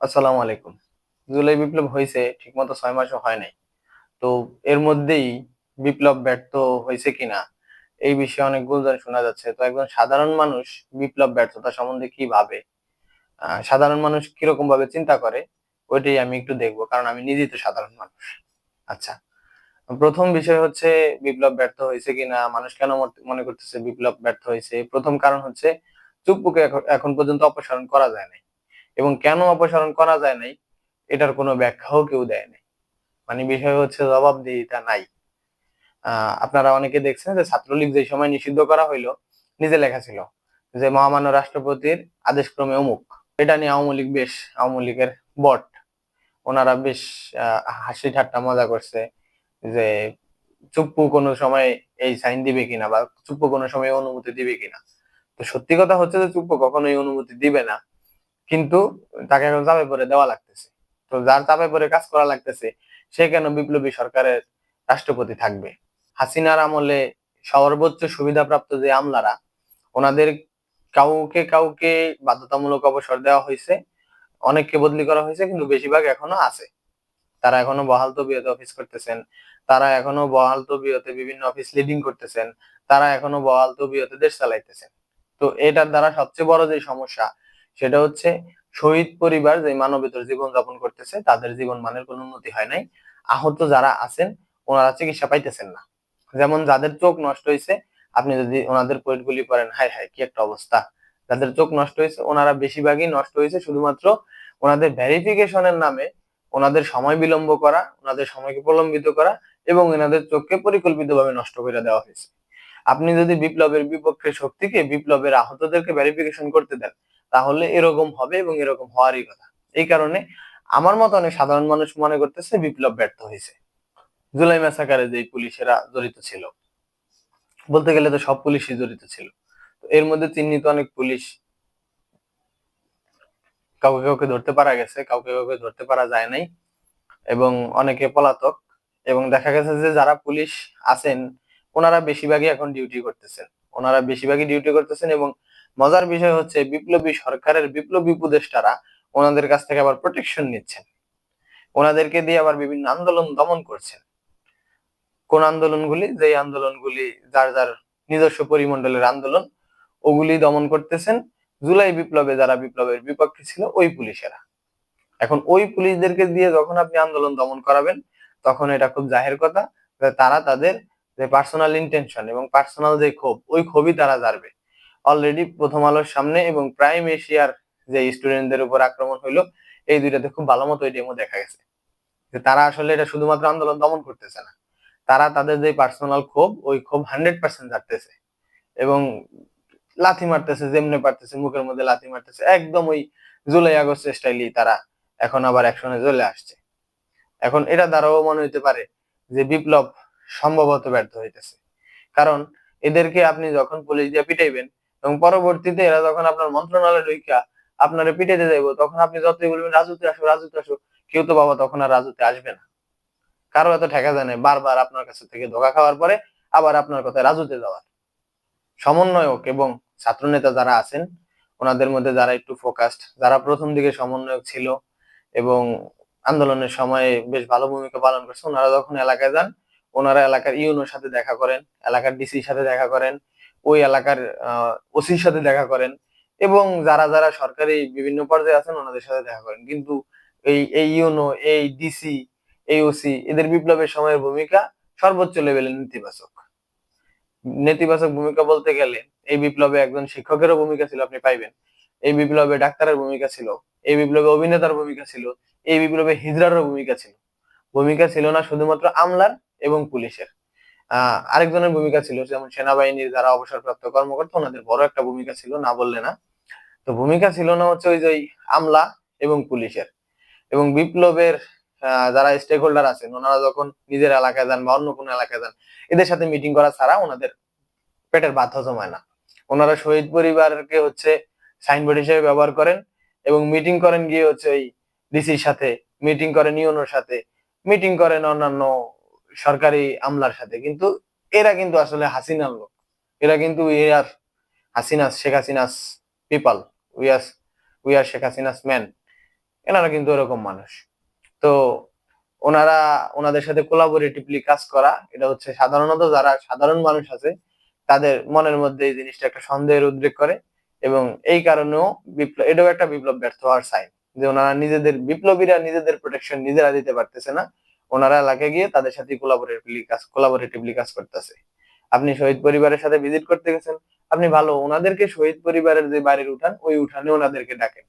আসসালামু আলাইকুম। জুলাই বিপ্লব হয়েছে, ঠিকমতো ছয় মাসও হয় নাই। তো এর মধ্যেই বিপ্লব ব্যর্থ হয়েছে কিনা, এই বিষয়ে অনেক গুঞ্জন শোনা যাচ্ছে। তো একজন সাধারণ মানুষ বিপ্লব ব্যর্থতা সম্বন্ধে কি ভাবে? সাধারণ মানুষ কীরকম ভাবে চিন্তা করে, ওইটাই আমি একটু দেখব, কারণ আমি নিজেই তো সাধারণ মানুষ। আচ্ছা প্রথম বিষয় হচ্ছে বিপ্লব ব্যর্থ হয়েছে কিনা, মানুষ কেন মনে করতেছে বিপ্লব ব্যর্থ হয়েছে? প্রথম কারণ হচ্ছে চুপ্পুকে এখন পর্যন্ত অপসারণ করা যায় নাই। এবং কেন অপসারণ করা যায় নাই, এটার কোনো ব্যাখ্যাও কেউ দেয় নাই। মানে বিষয় হচ্ছে জবাবদিহিতা নাই। আপনারা অনেকে দেখছেন যে ছাত্রলীগ যে সময় নিষিদ্ধ করা হইল, নিজে লেখা ছিল যে মহামান্য রাষ্ট্রপতির আদেশক্রমে অমুক। এটা নিয়ে আওয়ামী লীগ বেশ, আওয়ামী লীগের বট। ওনারা বেশ হাসি ঠাট্টা মজা করছে যে চুপ্পু কোনো সময় এই সাইন দিবে কিনা বা চুপ্পু কোনো সময় অনুমতি দিবে কিনা। তো সত্যি কথা হচ্ছে যে চুপ্পু কখনোই অনুমতি দিবে না। কিন্তু তাকে এখন চাপে পড়ে দেওয়া লাগতেছে। তো যার চাপে পড়ে কাজ করা লাগতেছে, সে কেন বিপ্লবী সরকারের রাষ্ট্রপতি থাকবে? হাসিনার আমলে সর্বোচ্চ সুবিধাপ্রাপ্ত যে আমলারা, ওনাদের কাউকে কাউকে বাধ্যতামূলক অবসর দেওয়া হয়েছে, অনেককে বদলি করা হয়েছে, কিন্তু বেশিরভাগ এখনও আছে। তারা এখনও বহাল তবিয়তে অফিস করতেছেন, তারা এখনও বহাল তবিয়তে বিভিন্ন অফিস লিডিং করতেছেন, তারা এখনও বহাল তবিয়তে দেশ চালাইতেছেন। তো এটার দ্বারা সবচেয়ে বড় যে সমস্যা সেটা হচ্ছে শহীদ পরিবার যে মানবেতর জীবন যাপন করতেছে, তাদের জীবন মানের কোনো উন্নতি হয় নাই। আহত যারা আছেন, ওনারা চিকিৎসা পাইতেছেন না। যেমন যাদের চোখ নষ্ট হয়েছে আপনি যদি ওনাদের পোয়েটগুলি পড়েন হাই হাই কি একটা অবস্থা। যাদের চোখ নষ্ট হয়েছে ওনারা বেশিরভাগই নষ্ট হয়েছে শুধুমাত্র ওনাদের ভেরিফিকেশনের নামে ওনাদের সময় বিলম্ব করা, ওনাদের সময়কে প্রলম্বিত করা এবং ওনাদের চোখকে পরিকল্পিতভাবে নষ্ট করে দেওয়া হয়েছে। আপনি যদি বিপ্লবের বিপক্ষে শক্তিকে, বিপ্লবের আহতদেরকে ভেরিফিকেশন করতে দেন তাহলে এরকম হবে এবং এরকম হওয়ারই কথা। এই কারণে আমার মতো অনেক সাধারণ মানুষ মনে করতেছে বিপ্লব ব্যর্থ হয়েছে। জুলাই ম্যাসাকারে যে পুলিশেরা জড়িত ছিল। বলতে গেলে তো সব পুলিশই জড়িত ছিল। এর মধ্যে চিহ্নিত অনেক পুলিশ কাউকে কাউকে ধরতে পারা গেছে, কাউকে কাউকে ধরতে পারা যায় নাই এবং অনেকে পলাতক এবং দেখা গেছে যে যারা পুলিশ আছেন, ওনারা বেশিরভাগই এখন ডিউটি করতেছেন। ওনারা বেশিরভাগই ডিউটি করতেছেন এবং মজার বিষয় হচ্ছে বিপ্লবী সরকারের বিপ্লবী উপদেষ্টারা ওনাদের কাছ থেকে আবার প্রোটেকশন নিচ্ছেন। ওনাদেরকে দিয়ে আবার বিভিন্ন আন্দোলন দমন করছেন। কোন আন্দোলনগুলি? যে আন্দোলনগুলি যার যার নিজস্ব পরিমণ্ডলের আন্দোলন, ওগুলি দমন করতেছেন। জুলাই বিপ্লবে যারা বিপ্লবের বিপক্ষে ছিল, ওই পুলিশেরা। এখন ওই পুলিশদেরকে দিয়ে যখন আপনি আন্দোলন দমন করাবেন, তখন এটা খুব জাহের কথা তারা তাদের যে পার্সোনাল ইন্টেনশন এবং পার্সোনাল যে ক্ষোভ, ওই ক্ষোভই তারা জানবে অলরেডি প্রথম আলোর সামনে এবং প্রাইম এশিয়ার যে স্টুডেন্টদের উপর আক্রমণ হইল, এই দুইটাতে খুব ভালো মতো ডেমো দেখা গেছে। যে তারা আসলে এটা শুধুমাত্র আন্দোলন দমন করতেছে না। তারা তাদের যে পার্সোনাল ক্ষোভ, ওই ক্ষোভ হান্ড্রেড পার্সেন্ট জানতেছে এবং লাথি মারতেছে, যেমনে পারতেছে, মুখের মধ্যে লাথি মারতেছে। একদম ওই জুলাই আগস্ট স্টাইলই তারা এখন আবার একশনে চলে আসছে। এখন এটা দ্বারাও মনে হইতে পারে যে বিপ্লব সম্ভবত ব্যর্থ হইতেছে। কারণ এদেরকে আপনি যখন পুলিশ দিয়ে পিটাইবেন এবং পরবর্তীতে এরা যখন আপনার মন্ত্রণালয় ঢুকা আপনারা পিটাইতে যাইবো, তখন আপনি যতই বলবেন, রাজুতে আসো রাজুতে আসো, কেউ তো বাবা তখন আর রাজুতে আসবে না। কারও এত ঠেকা যায় না বারবার আপনার কাছে থেকে ধোকা খাওয়ার পরে আবার আপনার কথা রাজুতে যাওয়ার। সমন্বয়ক এবং ছাত্রনেতা যারা আছেন, ওনাদের মধ্যে যারা একটু ফোকাসড যারা প্রথম দিকে সমন্বয়ক ছিল এবং আন্দোলনের সময় বেশ ভালো ভূমিকা পালন করছে, ওনারা যখন এলাকায় যান, ওনারা এলাকার ইউনোর সাথে দেখা করেন, এলাকার ডিসির সাথে দেখা করেন ওই এলাকার ওসির সাথে দেখা করেন এবং যারা যারা সরকারি বিভিন্ন পর্যায়ে আছেন ওনাদের সাথে দেখা করেন। কিন্তু এই এই ইউনো, এই ডিসি, এই ওসি এদের বিপ্লবের সময়ের ভূমিকা সর্বোচ্চ লেভেলের নেতিবাচক। নেতিবাচক ভূমিকা বলতে গেলে এই বিপ্লবে একজন শিক্ষকেরও ভূমিকা ছিল, আপনি পাইবেন। এই বিপ্লবে ডাক্তারের ভূমিকা ছিল, এই বিপ্লবে অভিনেতার ভূমিকা ছিল, এই বিপ্লবে হিজড়ারও ভূমিকা ছিল। ভূমিকা ছিল না শুধুমাত্র আমলার এবং পুলিশের। আরেকজনের ভূমিকা ছিল, যেমন সেনাবাহিনীর যারা অবসরপ্রাপ্ত কর্মকর্তা, ওনাদের বড় একটা ভূমিকা ছিল, না বললে না। তো ভূমিকা ছিল না হচ্ছে ওই যে আমলা এবং পুলিশের। এবং বিপ্লবের যারা স্টেক হোল্ডার আছেন, ওনারা যখন নিজের এলাকায় যান বা অন্য কোনো এলাকায় যান, এদের সাথে মিটিং করা ছাড়া ওনাদের পেটের বাধ্য জমায় না। ওনারা শহীদ পরিবারকে হচ্ছে সাইনবোর্ড হিসেবে ব্যবহার করেন এবং মিটিং করেন গিয়ে হচ্ছে ওই ডিসির সাথে মিটিং করেন ইউনোর সাথে মিটিং করেন অন্যান্য সরকারি আমলার সাথে। কিন্তু এরা কিন্তু আসলে হাসিনার লোক। এরা কিন্তু আর Hasina's Sheikh Hasina's people we are we are Sheikh Hasina's man এনারা কিন্তু এরকম মানুষ। তো ওনারা, ওনাদের সাথে কোলাবোরেটিভলি কাজ করা, এটা হচ্ছে সাধারণত যারা সাধারণ মানুষ আছে, তাদের মনের মধ্যে এই জিনিসটা একটা সন্দেহের উদ্রেক করে এবং এই কারণেও বিপ্লব এটাও একটা বিপ্লব ব্যর্থ হওয়ার সাইন যে ওনারা নিজেদের, বিপ্লবীরা নিজেদের প্রোটেকশন নিজেরা দিতে পারতেছে না। ওনারা এলাকায় গিয়ে তাদের সাথে কোলাবোরেটিভলি কাজ কোলাবোরেটিভলি কাজ করতেছে। আপনি শহীদ পরিবারের সাথে ভিজিট করতে গেছেন, আপনি ভালো, ওনাদেরকে শহীদ পরিবারের যে বাড়ির উঠান, ওই উঠানে ওনাদেরকে ডাকেন।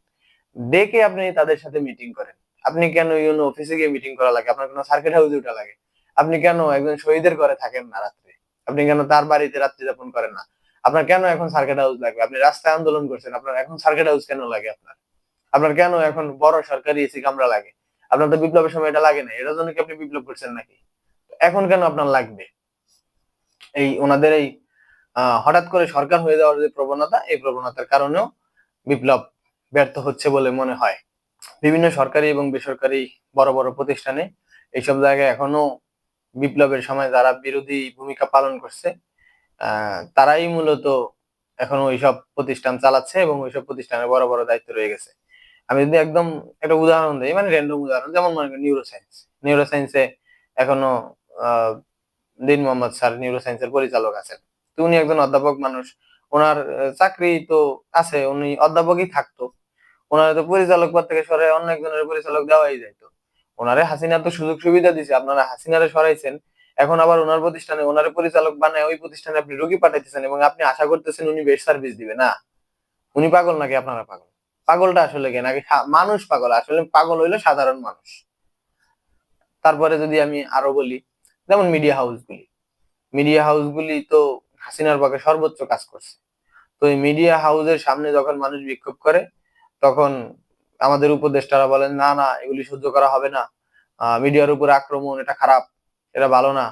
ডেকে আপনি তাদের সাথে মিটিং করেন। আপনি কেন ইউনো অফিসে গিয়ে মিটিং করা লাগে? আপনার কোনো সার্কিট হাউসে উঠা লাগে? আপনি কেন একজন শহীদের ঘরে থাকেন না রাত্রে? আপনি কেন তার বাড়িতে রাত্রি যাপন করেন না? আপনার কেন এখন সার্কিট হাউস লাগবে? আপনি রাস্তায় আন্দোলন করছেন, আপনার এখন সার্কিট হাউস কেন লাগে আপনার? আপনার কেন এখন বড় সরকারি এসি কামরা লাগে? আপনার তো বিপ্লবের সময় এটা লাগে না এটার জন্য কি আপনি বিপ্লব করছেন নাকি? এখন কেন আপনার লাগবে? এই ওনাদের এই হঠাৎ করে সরকার হয়ে যাওয়ার যে প্রবণতা, এই প্রবণতার কারণেও বিপ্লব ব্যর্থ হচ্ছে বলে মনে হয়। বিভিন্ন সরকারি এবং বেসরকারি বড় বড় প্রতিষ্ঠানে এইসব জায়গায় এখনও বিপ্লবের সময় যারা বিরোধী ভূমিকা পালন করছে তারাই মূলত এখনও ওইসব প্রতিষ্ঠান চালাচ্ছে এবং ওইসব প্রতিষ্ঠানে বড় বড় দায়িত্ব রয়ে গেছে। আমি যদি একদম একটা উদাহরণ দিই মানে র্যান্ডম উদাহরণ, যেমন মনে করেন নিউরো সায়েন্স নিউরো সায়েন্সে এখনও দিন মোহাম্মদ স্যার নিউরো সায়েন্সের পরিচালক আছেন। তো উনি একজন অধ্যাপক মানুষ। ওনার চাকরি তো আছে, উনি অধ্যাপকই থাকতো। ওনার তো পরিচালক পদ থেকে সরে অন্য একজনের পরিচালক দেওয়াই যাইতো। ওনারে হাসিনা তো সুযোগ সুবিধা দিছে, আপনারা হাসিনারে সরাইছেন। এখন আবার ওনার প্রতিষ্ঠানে, ওনারে পরিচালক বানায় ওই প্রতিষ্ঠানে আপনি রোগী পাঠাইতেছেন এবং আপনি আশা করতেছেন উনি বেস্ট সার্ভিস দিবে, না? উনি পাগল নাকি আপনারা পাগল? পাগলটা আসলে কে নাকি মানুষ পাগল। আসলে পাগল হইল সাধারণ মানুষ। তারপরে যদি আমি আরও বলি, যেমন মিডিয়া হাউসগুলি মিডিয়া হাউসগুলি তো হাসিনার পক্ষে সর্বোচ্চ কাজ করছে। তো এই মিডিয়া হাউসের সামনে যখন মানুষ বিক্ষোভ করে, তখন আমাদের উপদেষ্টারা বলেন, না না, এগুলি সহ্য করা হবে না। মিডিয়ার উপর আক্রমণ, এটা খারাপ, এটা ভালো না।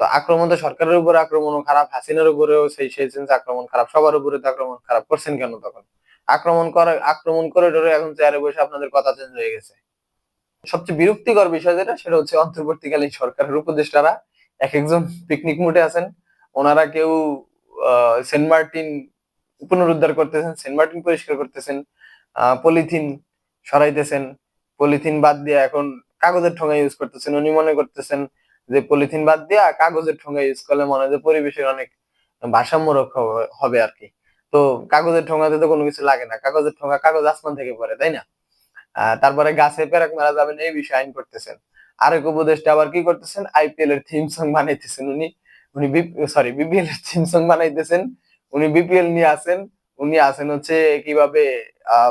তো আক্রমণ তো সরকারের উপর আক্রমণও খারাপ, হাসিনার উপরেও সেই সেই আক্রমণ খারাপ, সবার উপরে তো আক্রমণ খারাপ। করছেন কেন তখন? আক্রমণ করে আক্রমণ করে ধরে এখন চেয়ারে বসে আপনাদের কথা চেঞ্জ হয়ে গেছে। সবচেয়ে বিরক্তিকর বিষয় যেটা, সেটা হচ্ছে অন্তর্বর্তীকালীন সরকারের উপদেষ্টারা এক একজন পিকনিক মুডে আছেন। ওনারা কেউ সেন্ট মার্টিন পুনরুদ্ধার করতেছেন সেন্ট মার্টিন পরিষ্কার করতেছেন পলিথিন সরাইতেছেন পলিথিন বাদ দিয়ে এখন কাগজের ঠোঙা ইউজ করতেছেন। উনি মনে করতেছেন যে পলিথিন বাদ দিয়া কাগজের ঠোঙা ইউজ করলে মনে হয় যে পরিবেশের অনেক ভারসাম্য রক্ষা হবে আর কি। তো কাগজের ঠোঙাতে তো কোনো কিছু লাগে না। কাগজের ঠোঙা কাগজ আসমান থেকে পড়ে, তাই না? তারপরে গাছে পেরাক মারা যাবে না এই বিষয়ে আইন করতেছেন। আরেক উপদেষ্টা আবার কি করতেছেন? আইপিএল এর থিম সং বানাইতেছেন উনি। উনি সরি বিপিএল এর থিম সং বানাইতেছেন। উনি বিপিএল নিয়ে আছেন উনি আছেন হচ্ছে কীভাবে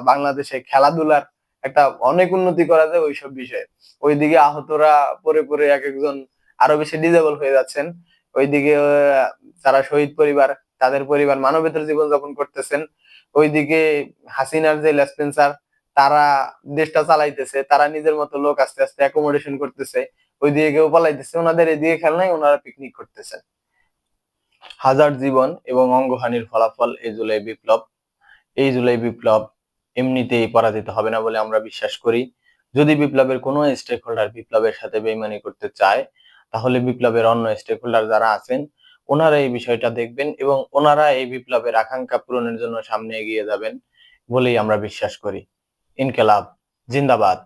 বাংলাদেশে খেলাধুলার একটা অনেক উন্নতি করা যায় ওইসব বিষয়ে। ওইদিকে আহতরা পরে পরে এক একজন আরও বেশি ডিজেবল হয়ে যাচ্ছেন। ওইদিকে যারা শহীদ পরিবার তাদের পরিবার মানবেতর জীবন যাপন করতেছেন। ওইদিকে হাসিনার যে লেসপেন্সার তারা দেশটা চালাইতেছে, তারা নিজের মতো লোক আস্তে আস্তে অ্যাকোমোডেশন করতেছে। ওইদিকে কেউ পালাইতেছে, ওনাদের এদিকে খেয়াল নাই, ওনারা পিকনিক করতেছে হাজার জীবন এবং অঙ্গহানির ফলাফল এই জুলাই বিপ্লব। এই জুলাই বিপ্লব এমনিতেই পরাজিত হবে না বলে আমরা বিশ্বাস করি। যদি বিপ্লবের কোনো স্টেক হোল্ডার বিপ্লবের সাথে বেইমানি করতে চায়, তাহলে বিপ্লবের অন্য স্টেক হোল্ডার যারা আছেন ওনারা এই বিষয়টা দেখবেন এবং ওনারা এই বিপ্লবের আকাঙ্ক্ষা পূরণের জন্য সামনে এগিয়ে যাবেন বলেই আমরা বিশ্বাস করি। ইনকেলাব, জিন্দাবাদ।